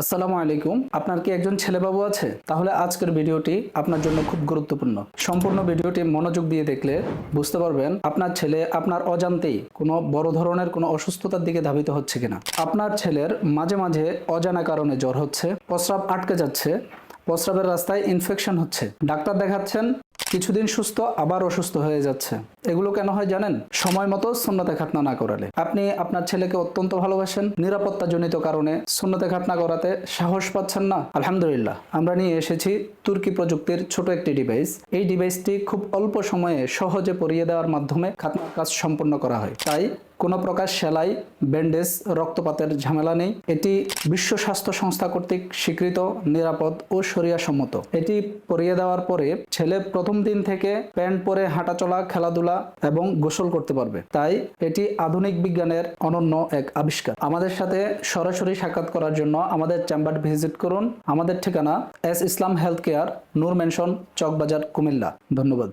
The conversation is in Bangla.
আসসালামু আলাইকুম। আপনার কি একজন ছেলেবাবু আছে? তাহলে আজকের ভিডিওটি আপনার জন্য খুব গুরুত্বপূর্ণ। সম্পূর্ণ ভিডিওটি মনোযোগ দিয়ে দেখলে বুঝতে পারবেন আপনার ছেলে আপনার অজান্তেই কোনো বড় ধরনের কোনো অসুস্থতার দিকে ধাবিত হচ্ছে কিনা। আপনার ছেলের মাঝে মাঝে অজানা কারণে জ্বর হচ্ছে, প্রস্রাব আটকে যাচ্ছে, প্রস্রাবের রাস্তায় ইনফেকশন হচ্ছে। ডাক্তার দেখাচ্ছেন কিছুদিন সুস্থ, আবার অসুস্থ হয়ে যাচ্ছে। এগুলো কেন হয় জানেন? সময় মতো সুন্নতে খাতনা না করালে। আপনি আপনার ছেলেকে অত্যন্ত ভালোবাসেন, নিরাপত্তাজনিত কারণে সুন্নতে খাতনা করাতে সাহস পাচ্ছেন না। আলহামদুলিল্লাহ, আমরা নিয়ে এসেছি তুর্কি প্রযুক্তির ছোট একটি ডিভাইস এই ডিভাইসটি খুব অল্প সময়ে সহজে পরিয়ে দেওয়ার মাধ্যমে খাতনার কাজ সম্পন্ন করা হয়। তাই কোনো প্রকার সেলাই, ব্যান্ডেজ, রক্তপাতের ঝামেলা নেই। এটি বিশ্ব স্বাস্থ্য সংস্থা কর্তৃক স্বীকৃত, নিরাপদ ও সম্মত এটি পরিয়ে দেওয়ার পরে ছেলে প্রথম দিন থেকে প্যান্ট পরে হাঁটাচলা, খেলাধুলা এবং গোসল করতে পারবে। তাই এটি আধুনিক বিজ্ঞানের অনন্য এক আবিষ্কার। আমাদের সাথে সরাসরি সাক্ষাৎ করার জন্য আমাদের চেম্বার ভিজিট করুন। আমাদের ঠিকানা S Islam health care, Noor mansion Chawkbazar, Cumilla. ধন্যবাদ।